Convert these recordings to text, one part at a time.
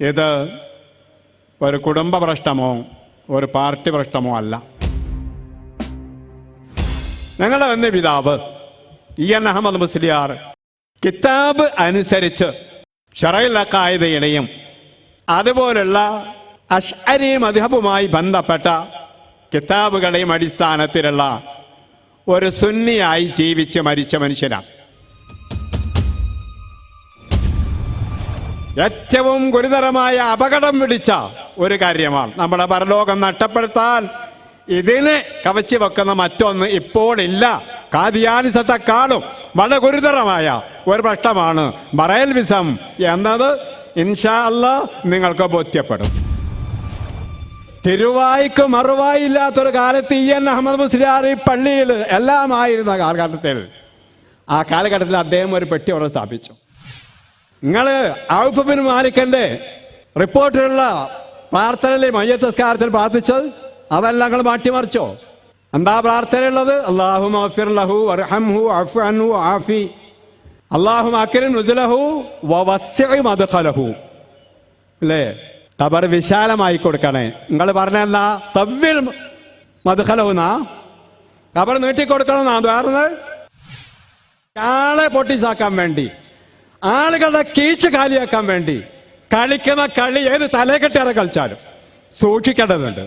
ഇത് ഒരു കുടുംബ പ്രശ്നമോ ഒരു പാർട്ടി പ്രശ്നമോ അല്ല. ഞങ്ങളുടെ വന്ന പിതാവ് ഇ എൻ അഹമ്മദ് മുസ്ലിയാർ കിതാബ് അനുസരിച്ച് ഷറയിലക്കായതയുടെയും അതുപോലുള്ള അഷ്അരി മധുഹബുമായി ബന്ധപ്പെട്ട കിതാബുകളെയും അടിസ്ഥാനത്തിലുള്ള ഒരു സുന്നിയായി ജീവിച്ച് മരിച്ച മനുഷ്യനാണ്. ഏറ്റവും ഗുരുതരമായ അപകടം പിടിച്ച ഒരു കാര്യമാണ്. നമ്മുടെ പരലോകം നഷ്ടപ്പെടുത്താൻ ഇതിനെ കവച്ചു വെക്കുന്ന മറ്റൊന്ന് ഇപ്പോഴില്ല. കാതിയാനിസത്തെക്കാളും വളരെ ഗുരുതരമായ ഒരു പ്രശ്നമാണ് മറയൽ വിസം എന്നത്. ഇൻഷാ അല്ല നിങ്ങൾക്ക് ബോധ്യപ്പെടും. തിരുവായിക്ക് മറുവായി ഇല്ലാത്തൊരു കാലത്ത് ഇ എൻ അഹമ്മദ് മുസ്ലിയാറി പള്ളിയിൽ എല്ലാമായിരുന്ന കാലഘട്ടത്തിൽ ആ കാലഘട്ടത്തിൽ അദ്ദേഹം ഒരു പെട്ടി അവിടെ സ്ഥാപിച്ചു. നിങ്ങൾ ഔഫബിൻ മാലിക്കന്റെ റിപ്പോർട്ടിലുള്ള പ്രാർത്ഥനയിലെ മയ്യത്തസ്കാരത്തിൽ പ്രാർത്ഥിച്ചത് അതെല്ലാം നിങ്ങൾ മാറ്റിമറിച്ചോ? എന്താ പ്രാർത്ഥനയുള്ളത് അള്ളാഹു ലഹു അള്ളാഹു അല്ലേ? ഖബർ വിശാലമായി കൊടുക്കണേ. നിങ്ങൾ പറഞ്ഞ തവ്വിൽ മദ്ഖലഹുനാ ഖബർ നീട്ടിക്കൊടുക്കണമെന്നാ? വേറെ ആളെ പൊട്ടിച്ചാക്കാൻ വേണ്ടി. ആളുകളുടെ കീശ് കാലിയാക്കാൻ വേണ്ടി കളിക്കുന്ന കളി ഏത് തലേക്കെട്ടേറെ കളിച്ചാലും സൂക്ഷിക്കേണ്ടതുണ്ട്.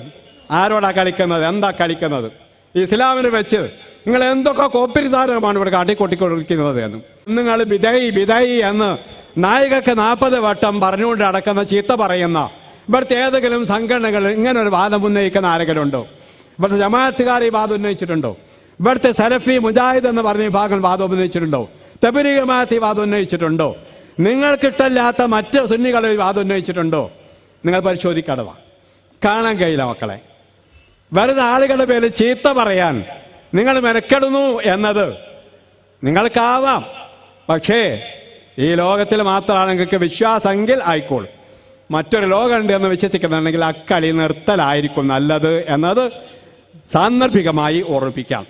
ആരോടാ കളിക്കുന്നത്? എന്താ കളിക്കുന്നത്? ഇസ്ലാമിന് വെച്ച് നിങ്ങൾ എന്തൊക്കെ കോപ്പിരിതാരമാണ് ഇവിടെ കാട്ടിക്കൊട്ടിക്കൊണ്ടിരിക്കുന്നത് എന്ന്. നിങ്ങൾ വിതയി വിതയി എന്ന് നായികക്ക് നാൽപ്പത് വട്ടം പറഞ്ഞുകൊണ്ട് അടക്കുന്ന ചീത്ത പറയുന്ന ഇവിടുത്തെ ഏതെങ്കിലും സംഘടനകൾ ഇങ്ങനെ ഒരു വാദം ഉന്നയിക്കുന്ന ആരെങ്കിലും ഉണ്ടോ ഇവിടുത്തെ ജമാഅത്തുകാർ ഈ വാദം ഉന്നയിച്ചിട്ടുണ്ടോ? ഇവിടുത്തെ സലഫി മുജാഹിദ് എന്ന് പറഞ്ഞ വിഭാഗം വാദം ഉന്നയിച്ചിട്ടുണ്ടോ? തബലീഗ് ജമാഅത്ത് ഈ വാദം ഉന്നയിച്ചിട്ടുണ്ടോ? നിങ്ങൾക്കിട്ടല്ലാത്ത മറ്റ് സുന്നികളെ ഈ വാദം ഉന്നയിച്ചിട്ടുണ്ടോ? നിങ്ങൾ പരിശോധിക്കേണ്ടതാ കാണാൻ കഴിയില്ല മക്കളെ. വരുന്ന ആളുകളുടെ പേര് ചീത്ത പറയാൻ നിങ്ങൾ മെനക്കെടുന്നു എന്നത് നിങ്ങൾക്കാവാം. പക്ഷേ ഈ ലോകത്തിൽ മാത്രമാണ് നിങ്ങൾക്ക് വിശ്വാസമെങ്കിൽ ആയിക്കോളും. മറ്റൊരു ലോകമുണ്ട് എന്ന് വിശ്വസിക്കുന്നുണ്ടെങ്കിൽ അക്കളി നിർത്തലായിരിക്കും നല്ലത് എന്നത് സാന്ദർഭികമായി ഓർമ്മിപ്പിക്കാം.